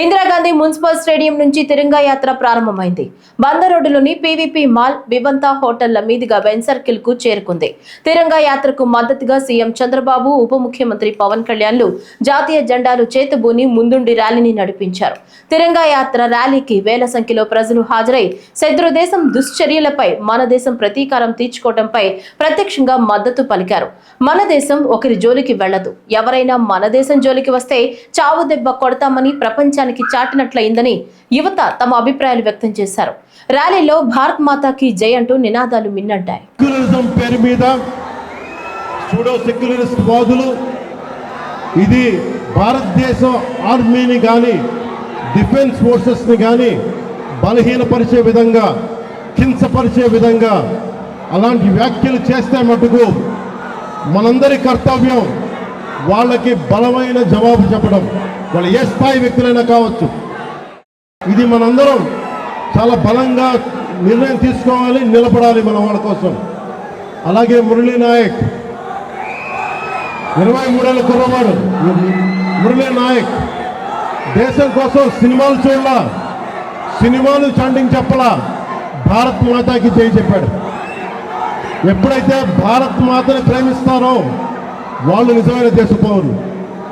Indira Gandhi municipal stadium నుంచి తిరంగా యాత్ర ప్రారంభమైంది. బందర్ రోడ్డులోని పీవీపీ మాల్ వివంతా హోటళ్ళ మీదుగా బెన్ సర్కిల్కు చేరుకుంది. తిరంగా యాత్రకు మద్దతుగా సీఎం చంద్రబాబు ఉప ముఖ్యమంత్రి పవన్ కళ్యాణ్లు జాతీయ జెండాలు చేతబూని ముందుండి ర్యాలీని నడిపించారు. తిరంగా యాత్ర ర్యాలీకి వేల సంఖ్యలో ప్రజలు హాజరై శత్రు దేశం దుశ్చర్యలపై మన దేశం ప్రతీకారం తీర్చుకోవడంపై ప్రత్యక్షంగా మద్దతు పలికారు. మన దేశం ఒకరి జోలికి వెళ్ళదు ఎవరైనా మన దేశం జోలికి వస్తే చావు దెబ్బ కొడతామని ప్రపంచానికి చాటినట్లయిందని యువత తమ అభిప్రాయాలు వ్యక్తం చేశారు. ర్యాలీలో భారత్ మాతాకి జై అంటూ నినాదాలు మిన్నంటాయి. పేరు మీద సూడో సెక్యులరిస్ట్ వాదులు ఇది భారతదేశం ఆర్మీని కానీ డిఫెన్స్ ఫోర్సెస్ని కానీ బలహీనపరిచే విధంగా కించపరిచే విధంగా అలాంటి వ్యాఖ్యలు చేస్తే మటుకు మనందరి కర్తవ్యం వాళ్ళకి బలమైన జవాబు చెప్పడం. వాళ్ళు ఏ స్థాయి వ్యక్తులైనా కావచ్చు. ఇది మనందరం చాలా బలంగా నిర్ణయం తీసుకోవాలి నిలబడాలి మన వాళ్ళ కోసం. అలాగే మురళీ నాయక్. ఇరవై మూడేళ్ళ కుర్రవాడు. మురళీ నాయక్. దేశం కోసం సినిమాలు చూడాల? సినిమాలు చండింగ్ చెప్పలా? భారత్ మాతాకి చేయి చెప్పాడు. ఎప్పుడైతే భారత్ మాతను ప్రేమిస్తారో వాళ్ళు నిజమైన దేశ పౌరులు